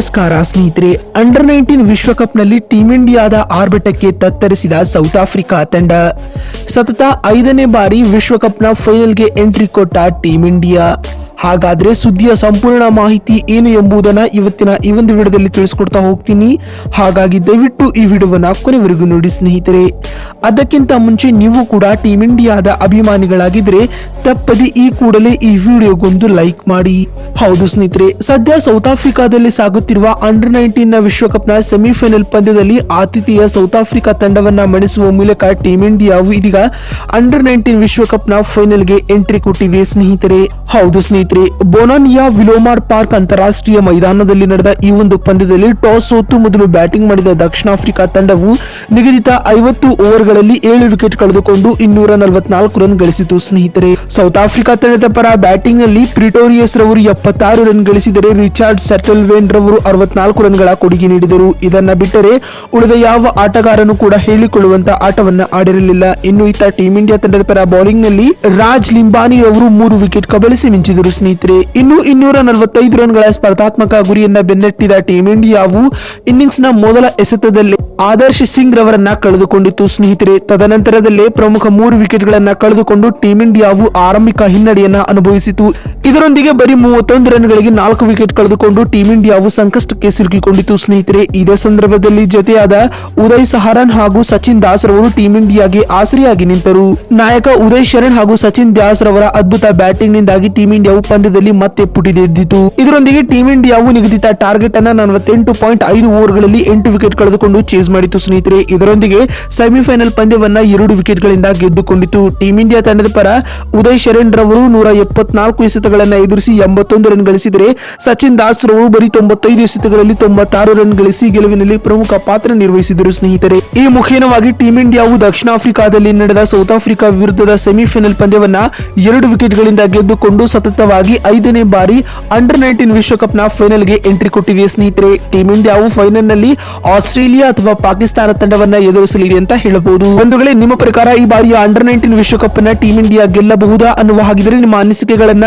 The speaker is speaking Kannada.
ನಮಸ್ಕಾರ ಸ್ನೇಹಿತರೆ ಅಂಡರ್ ನೈನ್ಟೀನ್ ವಿಶ್ವಕಪ್ನಲ್ಲಿ ಟೀಂ ಇಂಡಿಯಾದ ಆರ್ಭಟಕ್ಕೆ ತತ್ತರಿಸಿದ ಸೌತ್ ಆಫ್ರಿಕಾ ತಂಡ. ಸತತ ಐದನೇ ಬಾರಿ ವಿಶ್ವಕಪ್ನ ಫೈನಲ್ಗೆ ಎಂಟ್ರಿ ಕೊಟ್ಟ ಟೀಂ ಇಂಡಿಯಾ ಹಾಗಾದ್ರೆ ಸುದ್ದಿಯ ಸಂಪೂರ್ಣ ಮಾಹಿತಿ ಏನು ಎಂಬುದನ್ನ ಇವತ್ತಿನ ಈ ಒಂದು ವಿಡಿಯೋದಲ್ಲಿ ತಿಳಿಸ್ಕೊಡ್ತಾ ಹೋಗ್ತೀನಿ. ಹಾಗಾಗಿ ದಯವಿಟ್ಟು ಈ ವಿಡಿಯೋವನ್ನ ಕೊನೆವರೆಗೂ ನೋಡಿ ಸ್ನೇಹಿತರೆ. ಅದಕ್ಕಿಂತ ಮುಂಚೆ ನೀವು ಕೂಡ ಟೀಂ ಇಂಡಿಯಾದ ಅಭಿಮಾನಿಗಳಾಗಿದ್ರೆ ತಪ್ಪದೆ ಈ ಕೂಡಲೇ ಈ ವಿಡಿಯೋಗೊಂದು ಲೈಕ್ ಮಾಡಿ. ಹೌದು ಸ್ನೇಹಿತರೆ, ಸದ್ಯ ಸೌತ್ ಆಫ್ರಿಕಾದಲ್ಲಿ ಸಾಗುತ್ತಿರುವ ಅಂಡರ್ ನೈನ್ಟೀನ್ನ ವಿಶ್ವಕಪ್ನ ಸೆಮಿಫೈನಲ್ ಪಂದ್ಯದಲ್ಲಿ ಆತಿಥೇಯ ಸೌತ್ ಆಫ್ರಿಕಾ ತಂಡವನ್ನ ಮಣಿಸುವ ಮೂಲಕ ಟೀಂ ಇಂಡಿಯಾವು ಇದೀಗ ಅಂಡರ್ ನೈನ್ಟೀನ್ ವಿಶ್ವಕಪ್ನ ಫೈನಲ್ಗೆ ಎಂಟ್ರಿ ಕೊಟ್ಟಿದೆ ಸ್ನೇಹಿತರೆ. ಹೌದು ಸ್ನೇಹಿತರೆ ಬೊನಾನಿಯಾ ವಿಲೋಮಾರ್ ಪಾರ್ಕ್ ಅಂತಾರಾಷ್ಟ್ರೀಯ ಮೈದಾನದಲ್ಲಿ ನಡೆದ ಈ ಒಂದು ಪಂದ್ಯದಲ್ಲಿ ಟಾಸ್ ಸೋತು ಮೊದಲು ಬ್ಯಾಟಿಂಗ್ ಮಾಡಿದ ದಕ್ಷಿಣ ಆಫ್ರಿಕಾ ತಂಡವು ನಿಗದಿತ ಐವತ್ತು ಓವರ್ಗಳಲ್ಲಿ ಏಳು ವಿಕೆಟ್ ಕಳೆದುಕೊಂಡು ಇನ್ನೂರ ನಲವತ್ನಾಲ್ಕು ರನ್ ಗಳಿಸಿತು. ಸ್ನೇಹಿತರೆ, ಸೌತ್ ಆಫ್ರಿಕಾ ತಂಡದ ಪರ ಬ್ಯಾಟಿಂಗ್ನಲ್ಲಿ ಪ್ರಿಟೋರಿಯಸ್ ರವರು ಎಪ್ಪತ್ತಾರು ರನ್ ಗಳಿಸಿದರೆ ರಿಚಾರ್ಡ್ ಸೆಟಲ್ವೇನ್ ರವರು ಅರವತ್ನಾಲ್ಕು ರನ್ಗಳ ಕೊಡುಗೆ ನೀಡಿದರು. ಇದನ್ನ ಬಿಟ್ಟರೆ ಉಳಿದ ಯಾವ ಆಟಗಾರನು ಕೂಡ ಹೇಳಿಕೊಳ್ಳುವಂತಹ ಆಟವನ್ನ ಆಡಿರಲಿಲ್ಲ. ಇನ್ನು ಇತ್ತ ಟೀಂ ಇಂಡಿಯಾ ತಂಡದ ಪರ ಬೌಲಿಂಗ್ನಲ್ಲಿ ರಾಜ್ ಲಿಂಬಾನಿ ರವರು ಮೂರು ವಿಕೆಟ್ ಕಬಳಿಸಿ ಮಿಂಚಿದರು. ಸ್ನೇಹಿತರೆ, ಇನ್ನು ಇನ್ನೂರ ನಲವತ್ತೈದು ರನ್ಗಳ ಸ್ಪರ್ಧಾತ್ಮಕ ಗುರಿಯನ್ನ ಬೆನ್ನಟ್ಟಿದ ಟೀಂ ಇಂಡಿಯಾವು ಇನ್ನಿಂಗ್ಸ್ನ ಮೊದಲ ಎಸೆತದಲ್ಲಿ ಆದರ್ಶ್ ಸಿಂಗ್ ರವರನ್ನ ಕಳೆದುಕೊಂಡಿತ್ತು. ಸ್ನೇಹಿತರೆ ತದನಂತರದಲ್ಲೇ ಪ್ರಮುಖ ಮೂರು ವಿಕೆಟ್ಗಳನ್ನು ಕಳೆದುಕೊಂಡು ಟೀಂ ಇಂಡಿಯಾವು ಆರಂಭಿಕ ಹಿನ್ನಡೆಯನ್ನ ಅನುಭವಿಸಿತು. ಇದರೊಂದಿಗೆ ಬರೀ ಮೂವತ್ತೊಂದು ರನ್ಗಳಿಗೆ ನಾಲ್ಕು ವಿಕೆಟ್ ಕಳೆದುಕೊಂಡು ಟೀಂ ಇಂಡಿಯಾವು ಸಂಕಷ್ಟಕ್ಕೆ ಸಿಲುಕಿಕೊಂಡಿತು ಸ್ನೇಹಿತರೆ. ಇದೇ ಸಂದರ್ಭದಲ್ಲಿ ಜೊತೆಯಾದ ಉದಯ್ ಸಹಾರನ್ ಹಾಗೂ ಸಚಿನ್ ದಾಸ್ ರವರು ಟೀಂ ಇಂಡಿಯಾಗೆ ಆಸರೆಯಾಗಿ ನಿಂತರು. ನಾಯಕ ಉದಯ್ ಶರಣ್ ಹಾಗೂ ಸಚಿನ್ ದಾಸ್ ರವರ ಅದ್ಭುತ ಬ್ಯಾಟಿಂಗ್ ನಿಂದಾಗಿ ಟೀಂ ಇಂಡಿಯಾವು ಪಂದ್ಯದಲ್ಲಿ ಮತ್ತೆ ಪುಟಿದೆದ್ದಿತು ಇದರೊಂದಿಗೆ ಟೀಂ ಇಂಡಿಯಾವು ನಿಗದಿತ ಟಾರ್ಗೆಟ್ ಅನ್ನ ನಲವತ್ತೆಂಟು ಪಾಯಿಂಟ್ ಐದು ಓವರ್ಗಳಲ್ಲಿ ಎಂಟು ವಿಕೆಟ್ ಕಳೆದುಕೊಂಡು ಚೇಸ್ ಮಾಡಿತು ಸ್ನೇಹಿತರೆ. ಇದರೊಂದಿಗೆ ಸೆಮಿಫೈನಲ್ ಪಂದ್ಯವನ್ನ ಎರಡು ವಿಕೆಟ್ ಗಳಿಂದ ಗೆದ್ದುಕೊಂಡಿತು. ಟೀಂ ಇಂಡಿಯಾ ತಂಡದ ಪರ ಉದಯ್ ಶರಣ್ ರವರು ನೂರ ಎಪ್ಪತ್ನಾಲ್ಕು ಎಸೆತಗಳನ್ನ ಎದುರಿಸಿ ಎಂಬತ್ತೊಂದು ರನ್ ಗಳಿಸಿದರೆ ಸಚಿನ್ ದಾಸ್ ರವರು ಬರೀ ತೊಂಬತ್ತೈದು ಎಸೆತಗಳಲ್ಲಿ ತೊಂಬತ್ತಾರು ರನ್ ಗಳಿಸಿ ಗೆಲುವಿನಲ್ಲಿ ಪ್ರಮುಖ ಪಾತ್ರ ನಿರ್ವಹಿಸಿದರು ಸ್ನೇಹಿತರೆ. ಈ ಮುಖೇನವಾಗಿ ಟೀಂ ಇಂಡಿಯಾವು ದಕ್ಷಿಣ ಆಫ್ರಿಕಾದಲ್ಲಿ ನಡೆದ ಸೌತ್ ಆಫ್ರಿಕಾ ವಿರುದ್ಧದ ಸೆಮಿಫೈನಲ್ ಪಂದ್ಯವನ್ನ ಎರಡು ವಿಕೆಟ್ಗಳಿಂದ ಗೆದ್ದುಕೊಂಡು ಸತತವಾಗಿ ಐದನೇ ಬಾರಿ ಅಂಡರ್ ನೈನ್ಟೀನ್ ಫೈನಲ್ಗೆ ಎಂಟ್ರಿ ಕೊಟ್ಟಿದೆ ಸ್ನೇಹಿತರೆ. ಟೀಂ ಇಂಡಿಯಾವು ಫೈನಲ್ನಲ್ಲಿ ಆಸ್ಟ್ರೇಲಿಯಾ ಅಥವಾ ಪಾಕಿಸ್ತಾನ ತಂಡವನ್ನ ಎದುರಿಸಲಿದೆ ಅಂತ ಹೇಳಬಹುದು. ಒಂದು ವೇಳೆ ನಿಮ್ಮ ಪ್ರಕಾರ ಈ ಬಾರಿಯ ಅಂಡರ್ ನೈನ್ಟೀನ್ ವಿಶ್ವಕಪ್ನ ಟೀಂ ಇಂಡಿಯಾ ಗೆಲ್ಲಬಹುದಾ ಅನ್ನುವ ಹಾಗಿದ್ರೆ ನಿಮ್ಮ ಅನಿಸಿಕೆಗಳನ್ನ